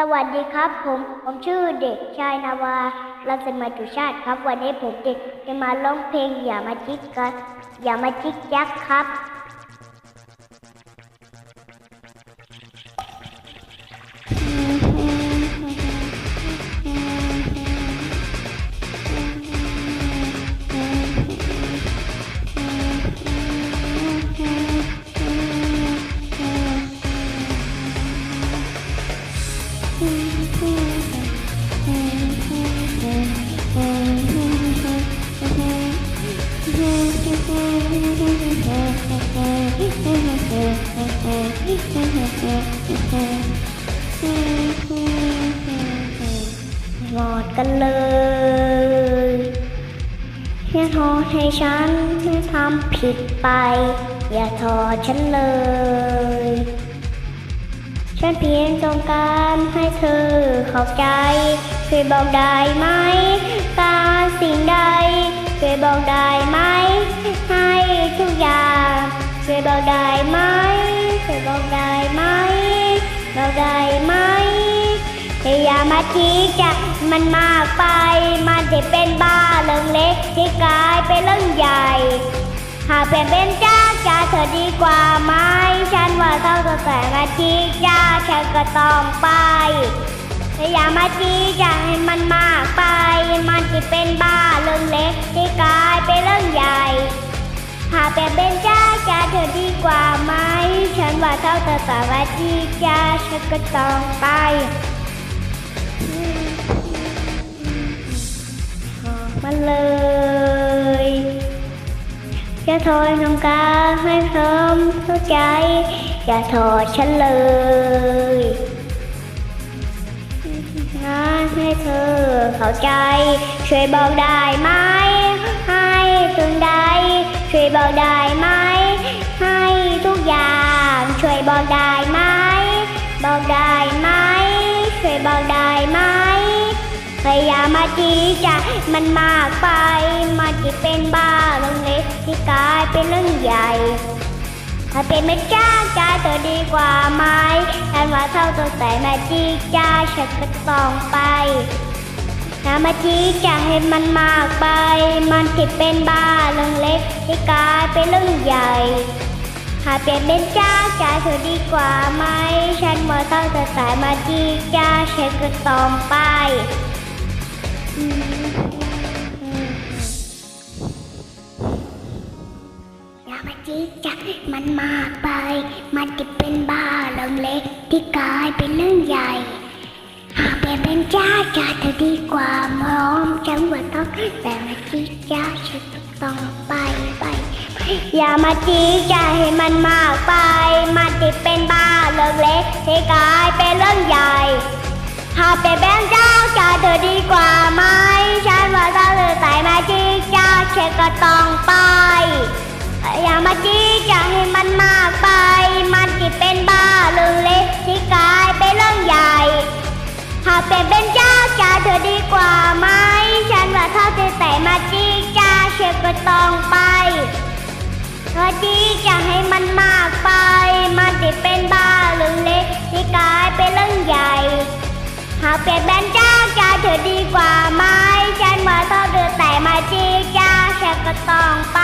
สวัสดีครับ ผมผมชื่อเด็กชายนาวาลัสมาจุชาติครับ วันนี้ผมจะจะมาร้องเพลงอย่ามาจิกกันอย่ามาจิกยักครับ หมดกันเลยอย่าโทษให้ฉันไม่ทำผิดไป อย่าโทษฉันเลย ฉันเพียงต้องการให้เธอเข้าใจช่วยบอกได้ไหม การสิ่งใดช่วยบอกได้ไหม ให้ทุกอย่างช่วยบอกได้ บอกได้ไหมอย่ามาชี้จะมันมากไป มันจะเป็นบ้าเรื่องเล็กที่กลายเป็นเรื่องใหญ่ หากเปลี่ยนเป็นจ้าจ้าเธอดีกว่าไหมฉันว่าเท่ากับแต่มาจีจ้าฉันก็ต้องไปแต่อย่ามาจีจ้าให้มันมากไป มันจะเป็นบ้าเรื่องเล็กที่กลายเป็นเรื่องใหญ่ หากเปลี่ยนเป็นจ้า เธอดีกว่าไหม ฉันว่าเท่ากับแต่มาจีจ้าฉันก็ต้องไปมาเลยอย่าโทษน้องกาให้พร้อมเข้าใจ อย่าโทษฉันเลยนะให้เธอเข้าใจ ช่วยบอกได้ไหม ให้ถึงใดช่วยบอกได้ไหม ช่วยบอกได้ไหม บอกได้ไหม ช่วยบอกได้ไหมพยายามมาจีจะมันมากไปมันจะเป็นบ้าเรื่องเล็กที่กลายเป็นเรื่องใหญ่ ถ้าเป็นไม่จ้าจ้าเธอดีกว่าไหมฉันว่าเท่าตัวแต่มาจีจ้าฉันก็ต้องไปถ้ามาจีจะให้มันมากไป มันจะเป็นบ้าเรื่องเล็กที่กลายเป็นเรื่องใหญ่ หากเปลี่ยนเป็นจ้าจ้าเธอดีกว่าไหม ฉันว่าเท่าตัวแต่มาจีจ้าฉันก็ต้องไปอย่ามาจีจักมันมากไป มันจะเป็นบ้าเรื่องเล็กที่กลายเป็นเรื่องใหญ่ หากเปลี่ยนเป็นจ้าจ้าจะดีกว่าพร้อมจังหวะต้องแต่มาจีจ้า อย่ามาจีจ้าให้มันมากไป มันจะเป็นบ้าเรื่องเล็กที่กลายเป็นเรื่องใหญ่ หากเป็นแบงเจ้าจะเธอดีกว่าไหมฉันว่าถ้าเธอใส่มาจีจ้าเชนก็ต้องไปอย่ามาจีจะให้มันมากไปมันจะเป็นบ้าเรื่องเล็กที่กลายเป็นเรื่องใหญ่หากเป็นเป็นเจ้าจะเธอดีกว่าไหมฉันว่าถ้าเธอใส่มาจีจ้าเชนก็ต้องไป มาจีจะให้มันมากไป มันจะเป็นบ้าเรื่องเล็กที่กลายเป็นเรื่องใหญ่ หากเปลี่ยนแบนจ้าจะเธอดีกว่าไหมฉันว่าเท่าเธอแต่มาจีจ้าแค่ก็ต้องไป